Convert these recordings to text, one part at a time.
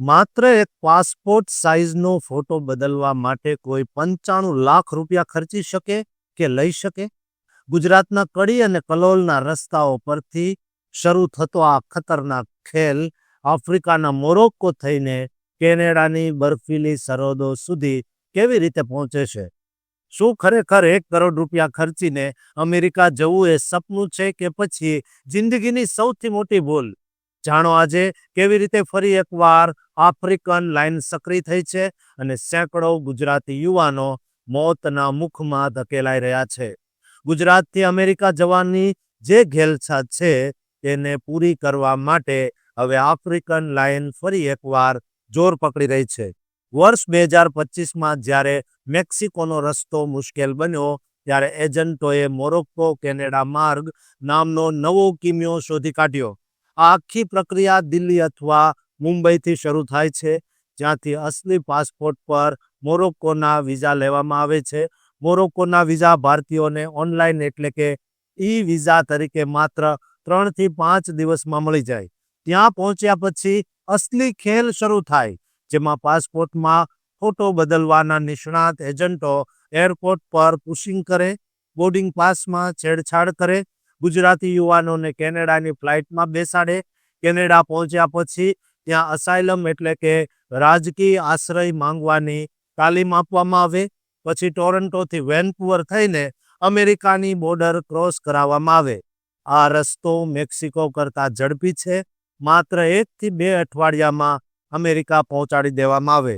માત્ર એક passport સાઇઝનો photo બદલવા માટે કોઈ પંચાણું લાખ રૂપિયા ખર્ચી શકે કે લઈ શકે? ગુજરાતના કડી અને કલોલના રસ્તાઓ પરથી શરૂ થતો આ ખતરનાક ખેલ આફ્રિકાના મોરોક્કો થઈને કેનેડાની બર્ફીલી સરહદો સુધી કેવી રીતે પહોંચે છે? શું ખરેખર એક કરોડ રૂપિયા ખર્ચીને અમેરિકા જવું એ સપનું છે કે પછી જિંદગીની સૌથી મોટી ભૂલ? જાણો આજે કેવી રીતે ફરી એકવાર આફ્રિકન લાઇન સક્રિય થઈ છે અને સેંકડો ગુજરાતી યુવાનો મોતના મુખમાં ધકેલાઈ રહ્યા છે. ગુજરાતથી અમેરિકા જવાની જે ઘેલછા છે તેને પૂરી કરવા માટે હવે આફ્રિકન લાઇન ફરી એકવાર જોર પકડી રહી છે. વર્ષ બે હજાર પચીસમાં જ્યારે મેક્સિકોનો રસ્તો મુશ્કેલ બન્યો, ત્યારે એજન્ટોએ મોરોક્કો કેનેડા માર્ગ નામનો નવો કિમિયો શોધી કાઢ્યો. આખી પ્રક્રિયા દિલ્હી અથવા મુંબઈથી શરૂ થાય છે, જ્યાંથી અસલી પાસપોર્ટ પર મોરોક્કોના વિઝા લેવામાં આવે છે. મોરોક્કોના વિઝા ભારતીયોને ઓનલાઈન એટલે કે ઈ વિઝા તરીકે માત્ર ત્રણથી પાંચ દિવસમાં મળી જાય. ત્યાં પહોંચ્યા પછી અસલી ખેલ શરૂ થાય, જેમાં પાસપોર્ટમાં ફોટો બદલવાના નિષ્ણાત એજન્ટો એરપોર્ટ પર પુશિંગ કરે, બોર્ડિંગ પાસમાં છેડછાડ કરે ગુજરાતી યુવાનોને કેનેડાની ફ્લાઇટમાં બેસાડે. કેનેડા પહોંચ્યા પછી ત્યાં અસાયલમ એટલે કે રાજકીય આશ્રય માંગવાની તાલીમ આપવામાં આવે. પછી ટોરન્ટોથી વેનકુવર થઈને અમેરિકાની બોર્ડર ક્રોસ કરાવવામાં આવે. આ રસ્તો મેક્સિકો કરતાં ઝડપી છે. માત્ર એકથી બે અઠવાડિયામાં અમેરિકા પહોંચાડી દેવામાં આવે.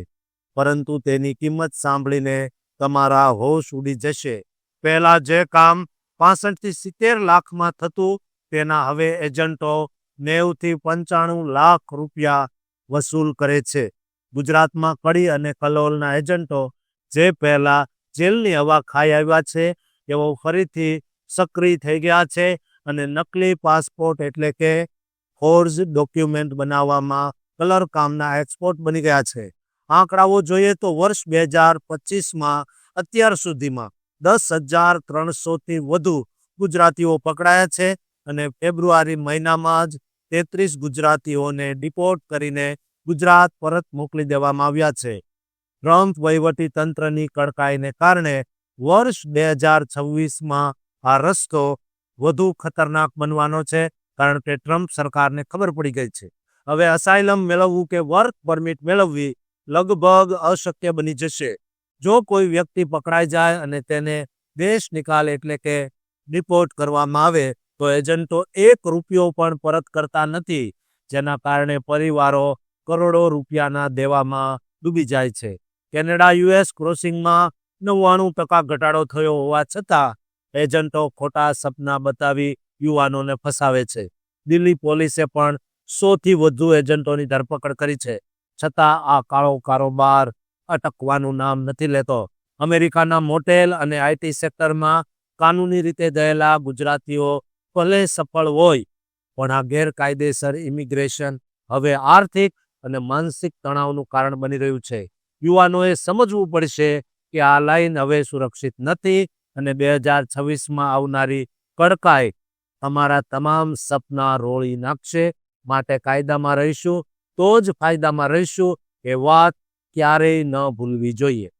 પરંતુ તેની કિંમત સાંભળીને તમારા હોશ ઉડી જશે. પહેલા જે કામ પાસઠથી સિત્તેર લાખમાં થતું તેના હવે એજન્ટો નેવથી પંચાણું લાખ રૂપિયા વસૂલ કરે છે. ગુજરાતમાં કડી અને કલોલના એજન્ટો જે પહેલા જેલની હવા ખાઈ આવ્યા છે એવો ફરીથી સક્રિય થઈ ગયા છે અને નકલી પાસપોર્ટ એટલે કે ફોર્જ ડોક્યુમેન્ટ બનાવવામાં કલર કામના એક્સપોર્ટ બની ગયા છે. આંકડાઓ જોઈએ તો વર્ષ બે હજાર પચીસમાં અત્યાર સુધીમાં દસ હજાર ત્રણસોથી વધુ ગુજરાતીઓ પકડાયા છે અને ફેબ્રુઆરી મહિનામાં જ તેત્રીસ ગુજરાતીઓને ડિપોર્ટ કરીને ગુજરાત પરત મોકલી દેવામાં આવ્યા છે. ટ્રમ્પ વહીવટી તંત્રની કડકાઈને કારણે વર્ષ બે હજાર છવ્વીસમાં આ રસ્તો વધુ ખતરનાક બનવાનો છે કારણ કે ટ્રમ્પ સરકારને ખબર પડી ગઈ છે. હવે અસાયલમ મેળવવું કે વર્ક પરમિટ મેળવવી લગભગ અશક્ય બની જશે. જો કોઈ વ્યક્તિ પકડાઈ જાય અને તેને દેશ નિકાલ એટલે કે ડિપોર્ટ કરવામાં આવે, તો એજન્ટો એક રૂપિયો પણ પરત કરતા નથી, જેના કારણે પરિવારો કરોડો રૂપિયાના દેવામાં ડૂબી જાય છે. કેનેડા યુએસ ક્રોસિંગમાં નવ્વાણું ટકા ઘટાડો થયો હોવા છતાં, એજન્ટો ખોટા સપના બતાવી યુવાનોને ફસાવે છે. દિલ્હી પોલીસે પણ સોથી વધુ એજન્ટોની ધરપકડ કરી છે. છતાં આ કાળો કારોબાર અટકવાનું નામ નથી લેતો. અમેરિકાના મોટેલ અને આઈટી સેક્ટરમાં કાનૂની રીતે ગયેલા ગુજરાતીઓ ભલે સફળ હોય, પણ આ ગેરકાયદેસર ઇમિગ્રેશન હવે આર્થિક અને માનસિક તણાવનું કારણ બની રહ્યું છે. યુવાનોએ સમજવું પડશે કે આ લાઈન હવે સુરક્ષિત નથી અને બે હજાર છવ્વીસમાં આવનારી કડકાઈ તમારા તમામ સપના રોળી નાખશે. માટે કાયદામાં રહીશું, તો જ ફાયદામાં રહીશું, એ વાત ક્યારેય ન ભૂલવી જોઈએ.